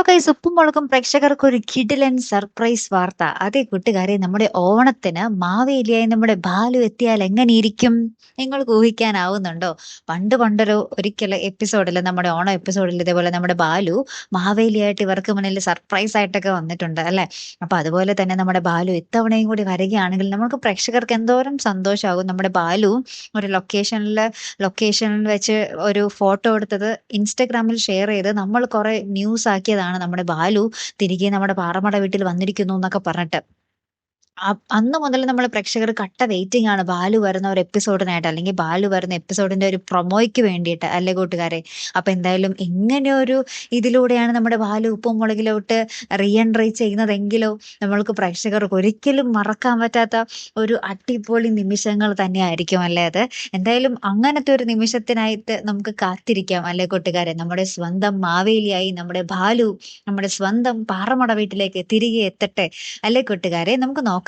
Hello കൈസ് ഉപ്പും മുളകും പ്രേക്ഷകർക്ക് ഒരു കിഡിലൻ സർപ്രൈസ് വാർത്ത. അതെ കൂട്ടുകാരെ നമ്മുടെ ഓണത്തിന് മാവേലിയായി നമ്മുടെ ബാലു എത്തിയാൽ എങ്ങനെയിരിക്കും? നിങ്ങൾക്ക് ഊഹിക്കാനാവുന്നുണ്ടോ? പണ്ട് പണ്ടൊരു ഒരിക്കൽ എപ്പിസോഡിൽ നമ്മുടെ ഓണം എപ്പിസോഡിൽ ഇതേപോലെ നമ്മുടെ ബാലു മാവേലിയായിട്ട് ഇവർക്ക് മുന്നിൽ സർപ്രൈസ് ആയിട്ടൊക്കെ വന്നിട്ടുണ്ട് അല്ലെ? അപ്പൊ അതുപോലെ തന്നെ നമ്മുടെ ബാലു ഇത്തവണയും കൂടി വരികയാണെങ്കിൽ നമുക്ക് പ്രേക്ഷകർക്ക് എന്തോരം സന്തോഷമാകും നമ്മുടെ ബാലു ഒരു ലൊക്കേഷനിൽ ലൊക്കേഷനിൽ വെച്ച് ഒരു ഫോട്ടോ എടുത്തത് ഇൻസ്റ്റഗ്രാമിൽ ഷെയർ ചെയ്ത് നമ്മൾ കുറെ ന്യൂസ് ആക്കിയതാണ്. നമ്മുടെ ബാലു തിരികെ നമ്മുടെ പാറമട വീട്ടിൽ വന്നിരിക്കുന്നു എന്നൊക്കെ പറഞ്ഞിട്ട്. അന്ന് മുതൽ നമ്മൾ പ്രേക്ഷകർ കട്ട വെയിറ്റിംഗ് ആണ് ബാലു വരുന്ന ഒരു എപ്പിസോഡിനായിട്ട് അല്ലെങ്കിൽ ബാലു വരുന്ന എപ്പിസോഡിന്റെ ഒരു പ്രൊമോയ്ക്ക് വേണ്ടിയിട്ട് അല്ലേ കൂട്ടുകാരെ? അപ്പൊ എന്തായാലും ഇങ്ങനെ ഒരു ഇതിലൂടെയാണ് നമ്മുടെ ബാലു ഉപ്പും മുളകിലോട്ട് റീ എൻട്രി ചെയ്യുന്നതെങ്കിലോ നമ്മൾക്ക് പ്രേക്ഷകർക്ക് ഒരിക്കലും മറക്കാൻ പറ്റാത്ത ഒരു അടിപൊളി നിമിഷങ്ങൾ തന്നെയായിരിക്കും അല്ലേ അത്? എന്തായാലും അങ്ങനത്തെ ഒരു നിമിഷത്തിനായിട്ട് നമുക്ക് കാത്തിരിക്കാം അല്ലേ കൂട്ടുകാരെ? നമ്മുടെ സ്വന്തം മാവേലിയായി നമ്മുടെ ബാലു നമ്മുടെ സ്വന്തം പാറമട വീട്ടിലേക്ക് തിരികെ എത്തട്ടെ അല്ലേ കൂട്ടുകാരെ? നമുക്ക്